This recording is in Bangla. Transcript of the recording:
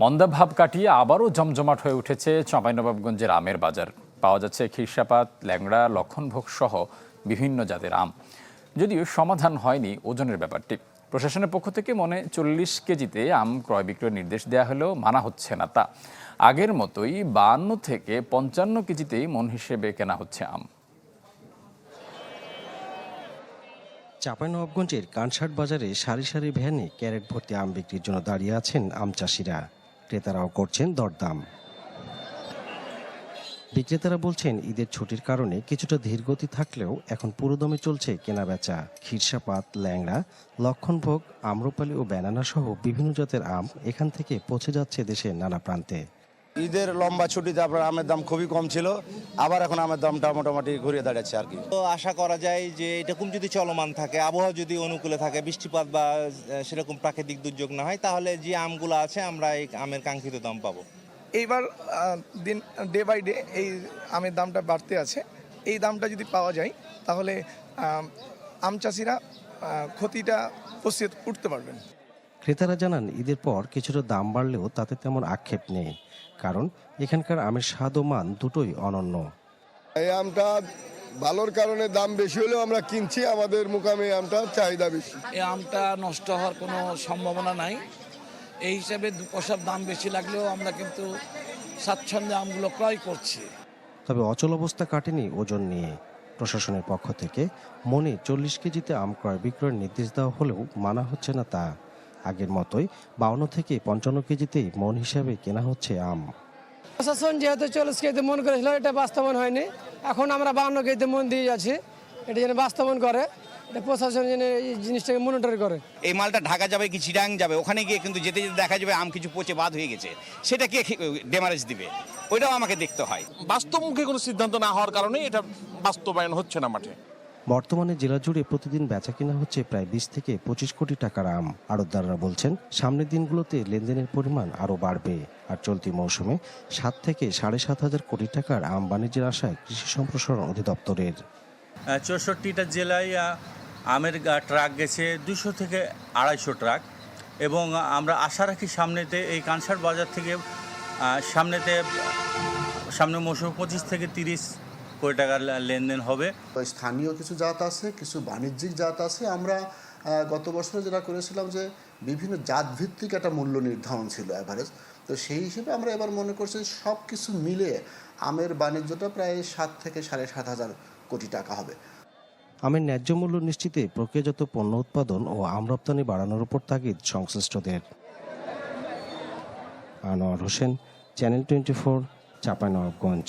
মন্দা ভাব কাটিয়ে আবারও জমজমাট হয়ে উঠেছে চাঁপাইনবাবগঞ্জের আমের বাজার। পাওয়া যাচ্ছে খিরসাপাত, ল্যাংড়া, লক্ষণভোগ সহ বিভিন্ন জাতের আম। যদিও সমাধান হয়নি ওজনের ব্যাপারটি। প্রশাসনের পক্ষ থেকে মনে চল্লিশ কেজিতে আম ক্রয় বিক্রয়ের নির্দেশ দেওয়া হলেও মানা হচ্ছে না তা। আগের মতোই বাহান্ন থেকে পঞ্চান্ন কেজিতেই মন হিসেবে কেনা হচ্ছে আম। চাঁপাইনবাবগঞ্জের কানসাট বাজারে সারি সারি ভ্যানে ক্যারেট ভর্তি আম বিক্রির জন্য দাঁড়িয়ে আছেন আম চাষিরা। ক্রেতারাও করছেন দরদাম। বিক্রেতারা বলছেন, ঈদের ছুটির কারণে কিছুটা ধীরগতি থাকলেও এখন পুরোদমে চলছে কেনাবেচা। ক্ষীরসাপাত ল্যাংড়া, লক্ষণভোগ, আম্রপালি ও ব্যানানা সহ বিভিন্ন জাতের আম এখান থেকে পৌঁছে যাচ্ছে দেশের নানা প্রান্তে। ঈদের লম্বা ছুটিতে আপনার আমের দাম খুবই কম ছিল আবার এখন আমের দামটা মোটামুটি ঘুরিয়ে দাঁড়াচ্ছে আর কি। তো আশা করা যায় যে এরকম যদি চলমান থাকে আবহাওয়া যদি অনুকূলে থাকে বৃষ্টিপাত বা সেরকম প্রাকৃতিক দুর্যোগ না হয় তাহলে যে আমগুলো আছে আমরা এই আমের কাঙ্ক্ষিত দাম পাবো। এইবার দিন ডে বাই ডে এই আমের দামটা বাড়তে আছে। এই দামটা যদি পাওয়া যায় তাহলে আম, চাষিরা ক্ষতিটা পচিয়ে উঠতে পারবেন। ক্রেতারা জানান ঈদের পর কিছুটা দাম বাড়লেও তাতে তেমন আক্ষেপ নেই কারণ এখানকার আমের স্বাদ ও মান দুটোই অনন্য। এই আমটা ভালোর কারণে দাম বেশি হলেও আমরা কিনছি আমাদের মুকামে আমটা চাহিদা বেশি। এই আমটা নষ্ট হওয়ার কোনো সম্ভাবনা নাই। এই হিসাবে দু পয়সার দাম বেশি লাগলেও আমরা কিন্তু স্বাচ্ছন্দ্যে আমগুলো ক্রয় করছি। তবে অচল অবস্থা কাটেনি ওজন নিয়ে। প্রশাসনের পক্ষ থেকে মনে চল্লিশ কেজিতে আম ক্রয় বিক্রয়ের নির্দেশ দেওয়া হলেও মানা হচ্ছে না তা। আগের মতোই বাউন্ন থেকে পঞ্চান্ন কেজিতেই মন হিসাবে কেনা হচ্ছে আম। প্রশাসন যেহেতু চল্লিশ কেজিতে মন করেছিল এটা বাস্তবায়ন হয়নি। এখন আমরা বাউন্ন কেজিতে মন দিয়ে যাচ্ছি। এটা যেন বাস্তবায়ন করে এটা প্রশাসন যেন এই জিনিসটাকে মনিটর করে। এই মালটা ঢাকা যাবে কি চিটাং যাবে? ওখানে গিয়ে কিন্তু যেতে যেতে দেখা যাবে আম কিছু পচে বাদ হয়ে গেছে। সেটা কে ডেমারেজ দিবে? ওইটাও আমাকে দেখতে হয়। বাস্তবমুখী কোনো সিদ্ধান্ত না হওয়ার কারণে এটা বাস্তবায়ন হচ্ছে না মাঠে। বর্তমানে জেলা জুড়ে প্রতিদিন বেচা কিনা হচ্ছে প্রায় বিশ থেকে পঁচিশ কোটি টাকার আম। আড়তদাররা বলছেন, সামনের দিনগুলোতে লেনদেনের পরিমাণ আরও বাড়বে। আর চলতি মৌসুমে সাত থেকে সাড়ে সাত হাজার কোটি টাকার আম বাণিজ্যের আশায় কৃষি সম্প্রসারণ অধিদপ্তরের। চৌষট্টিটা জেলায় আমের ট্রাক গেছে দুশো থেকে আড়াইশো ট্রাক। এবং আমরা আশা রাখি সামনেতে এই কানসার বাজার থেকে সামনেতে সামনে মৌসুম পঁচিশ থেকে তিরিশ কোটি টাকার লেনদেন হবে। স্থানীয় কিছু জাত আছে কিছু বাণিজ্যিক জাত আছে। আমরা গত বছরে যেটা করেছিলাম যে বিভিন্ন জাত ভিত্তিক একটা মূল্য নির্ধারণ ছিল অ্যাভারেজ তো সেই হিসেবে আমরা এবার মনে করছি সব কিছু মিলে আমের বাণিজ্যটা প্রায় সাত থেকে সাড়ে সাত হাজার কোটি টাকা হবে। আমের ন্যায্য মূল্য নিশ্চিতে প্রক্রিয়াজাত পণ্য উৎপাদন ও আম রপ্তানি বাড়ানোর উপর তাগিদ সংশ্লিষ্টদের। Anwar Hossain channel twenty four Chapainawabganj.